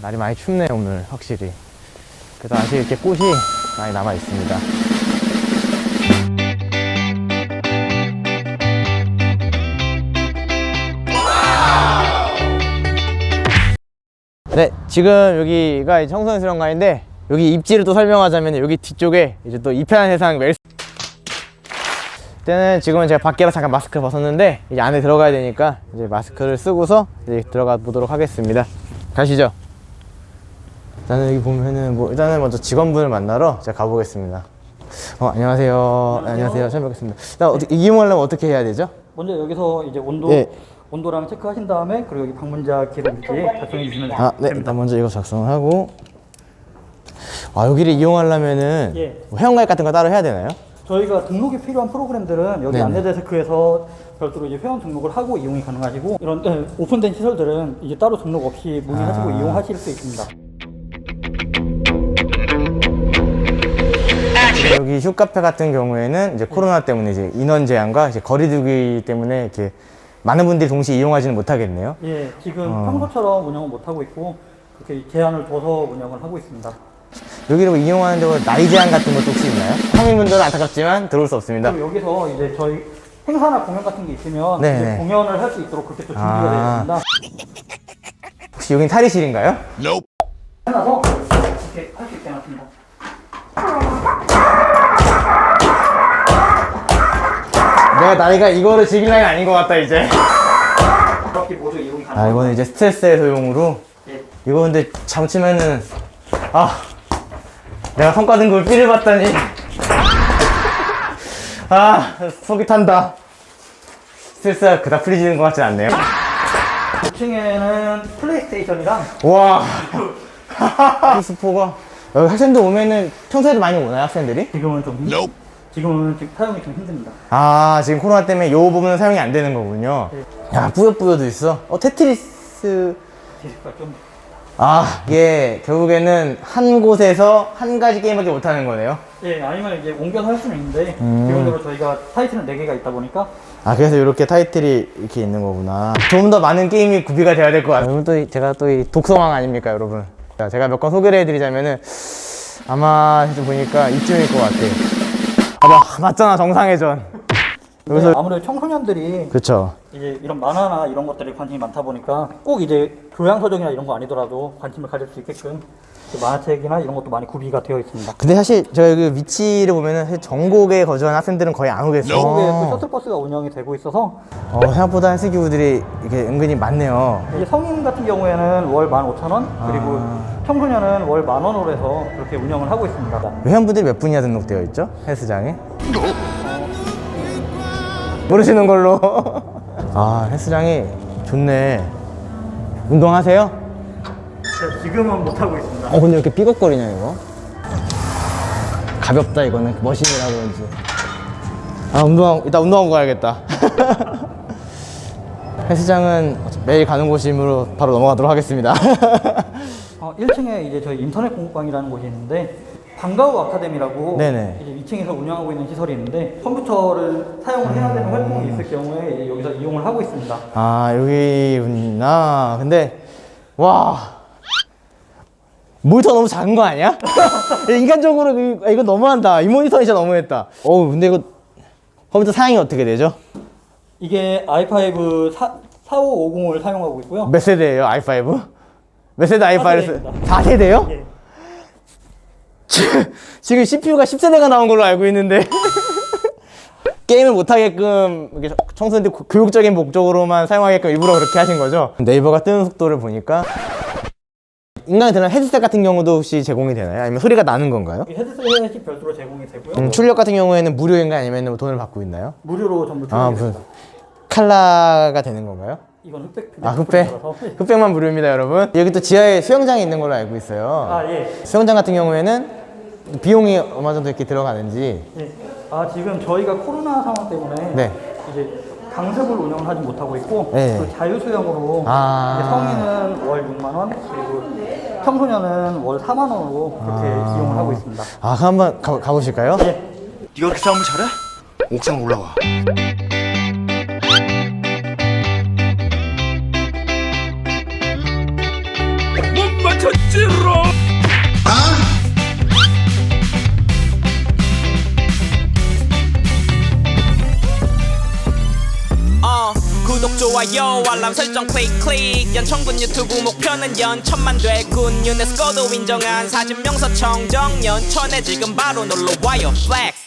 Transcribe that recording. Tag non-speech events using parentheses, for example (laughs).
날이 많이 춥네요 오늘 확실히. 그래도 아직 이렇게 꽃이 많이 남아 있습니다. 네, 지금 여기가 청소년 수련관인데 여기 입지를 또 설명하자면 여기 뒤쪽에 이제 또 이편한 세상 멜 때는 지금은 제가 밖에라 잠깐 마스크를 벗었는데 이제 안에 들어가야 되니까 이제 마스크를 쓰고서 이제 들어가 보도록 하겠습니다. 가시죠. 일단은 여기 보면은 뭐 일단은 먼저 직원분을 만나러 제가 가보겠습니다. 어 안녕하세요. 네, 안녕하세요. 처음 뵙겠습니다. 일단 어떻게 이용하려면 어떻게 해야 되죠? 먼저 여기서 이제 온도 예. 온도랑 체크하신 다음에 그리고 여기 방문자 기록 위치에 작성해 주시면 아, 네. 일단 먼저 이거 작성하고 아 여기를 이용하려면은 예. 뭐 회원가입 같은 거 따로 해야 되나요? 저희가 등록이 필요한 프로그램들은 여기 네네. 안내 데스크에서 별도로 이제 회원 등록을 하고 이용이 가능하시고 이런 예, 오픈된 시설들은 이제 따로 등록 없이 문의하시고 아. 이용하실 수 있습니다. 여기 휴카페 같은 경우에는 이제 코로나 때문에 이제 인원 제한과 이제 거리두기 때문에 이렇게 많은 분들이 동시에 이용하지는 못하겠네요. 예, 지금 어. 평소처럼 운영을 못 하고 있고 그렇게 제한을 둬서 운영을 하고 있습니다. 여기를 뭐 이용하는 데 뭐 나이 제한 같은 것도 혹시 있나요? 성인분들은 안타깝지만 들어올 수 없습니다. 그리고 여기서 이제 저희 행사나 공연 같은 게 있으면 네, 이제 네. 공연을 할 수 있도록 그렇게 또 준비가 아. 되어 있습니다. 혹시 여긴 탈의실인가요? 해놔서 이렇게 할 수 있게 해놨습니다. 내가 나이가 이거를 즐길 나이가 아닌 것 같다 이제. 이렇게 모두 이용이 아 가능합니다. 이거는 이제 스트레스 해소용으로. 예. 이거 근데 잠치면은 아 내가 성과 등급을 삐를 봤다니 아 속이 탄다. 스트레스가 그닥 풀리지는 것 같진 않네요. 2층에는 플레이스테이션이랑 와. (laughs) 스포가 여기 학생들 오면은 평소에도 많이 오나요 학생들이? 지금은 좀 힘- 지금은 지금 사용이 좀 힘듭니다. 아 지금 코로나 때문에 이 부분은 사용이 안 되는 거군요. 야 뿌요뿌요도 있어. 어 테트리스. 디스크가 좀 아 이게 결국에는 한 곳에서 한 가지 게임밖에 못 하는 거네요. 예, 아니면 이제 옮겨서 할 수는 있는데 음. 기본적으로 저희가 타이틀은 4개가 있다 보니까 아 그래서 이렇게 타이틀이 이렇게 있는 거구나. 좀 더 많은 게임이 구비가 돼야 될 것 같아요. 여러분 또 이- 제가 또 이 독서왕 아닙니까 여러분? 자, 제가 몇 건 소개를 해드리자면은 아마 좀 보니까 이쯤일 것 같아. 아마 맞잖아 정상회전. 여기서 네, 아무래도 청소년들이 그렇죠. 이제 이런 만화나 이런 것들에 관심이 많다 보니까 꼭 이제 교양 서적이나 이런 거 아니더라도 관심을 가질 수 있게끔 그 만화책이나 이런 것도 많이 구비가 되어 있습니다. 근데 사실 저희 그 위치를 보면은 전국에 거주하는 학생들은 거의 안 오겠어. 한국에 그 셔틀버스가 운영이 되고 있어서 어, 생각보다 헬스기구들이 이게 은근히 많네요. 이제 성인 같은 경우에는 월 15,000원 그리고 아. 청소년은 월 만 원으로 해서 그렇게 운영을 하고 있습니다. 회원분들이 몇 분이나 등록되어 있죠? 헬스장에? 모르시는 걸로. (laughs) 아, 헬스장이 좋네. 운동하세요? 제가 지금은 못 하고 있습니다. 어, 근데 이렇게 삐걱거리냐, 이거? 가볍다, 이거는. 머신이라 그런지. 아, 운동하고, 이따 운동하고 가야겠다. (laughs) 헬스장은 매일 가는 곳이므로 바로 넘어가도록 하겠습니다. (laughs) 어, 1층에 이제 저희 인터넷 공부방이라는 곳이 있는데 방과후 아카데미라고 네네. 이제 2층에서 운영하고 있는 시설이 있는데 컴퓨터를 사용을 해야 되는 활동이 있을 경우에 이제 여기서 이용을 하고 있습니다. 아 여기구나 근데 와 모니터 너무 작은 거 아니야? (laughs) 인간적으로 그- 아, 이거 너무한다 이 모니터 진짜 너무했다 어우 근데 이거 컴퓨터 사양이 어떻게 되죠? 이게 i5 4, 4550을 사용하고 있고요. 몇 세대예요 i5? 몇 세대 i5를 쓰... 세대입니다. 4세대요? 예. 지금 CPU가 10세대가 나온 걸로 알고 있는데 (laughs) 게임을 못하게끔 이렇게 청소년들 고- 교육적인 목적으로만 사용하게끔 일부러 그렇게 하신 거죠? 네이버가 뜨는 속도를 보니까 인간이 드는 헤드셋 같은 경우도 혹시 제공이 되나요? 아니면 소리가 나는 건가요? 이 헤드셋이 별도로 제공이 되고요. 음, 출력 같은 경우에는 무료인가요? 아니면 뭐 돈을 받고 있나요? 무료로 전부 아 출력이 무슨 됩니다. 칼라가 되는 건가요? 이건 흑백 아 흑백? 흑백만 무료입니다 여러분 여기 또 지하에 수영장이 있는 걸로 알고 있어요 아 예. 수영장 같은 경우에는 비용이 얼마 정도 이렇게 들어가는지 예. 아 지금 저희가 코로나 상황 때문에 네. 이제 강습을 운영을 하지 못하고 있고 네. 그 자유 수영으로 아. 이제 성인은 월 6만 원 그리고 청소년은 월 4만 원으로 그렇게 이용을 하고 있습니다. 아 그럼 한번 가, 가보실까요? 예. 네가 그렇게 싸움을 잘해? 옥상 올라와. 맞췄지롱 좋아요 알람 설정 클릭 클릭 연천군 유튜브 목표는 연천만 되군. 유네스코도 인정한 사진 명소 청정 연천에 지금 바로 놀러와요. 플렉스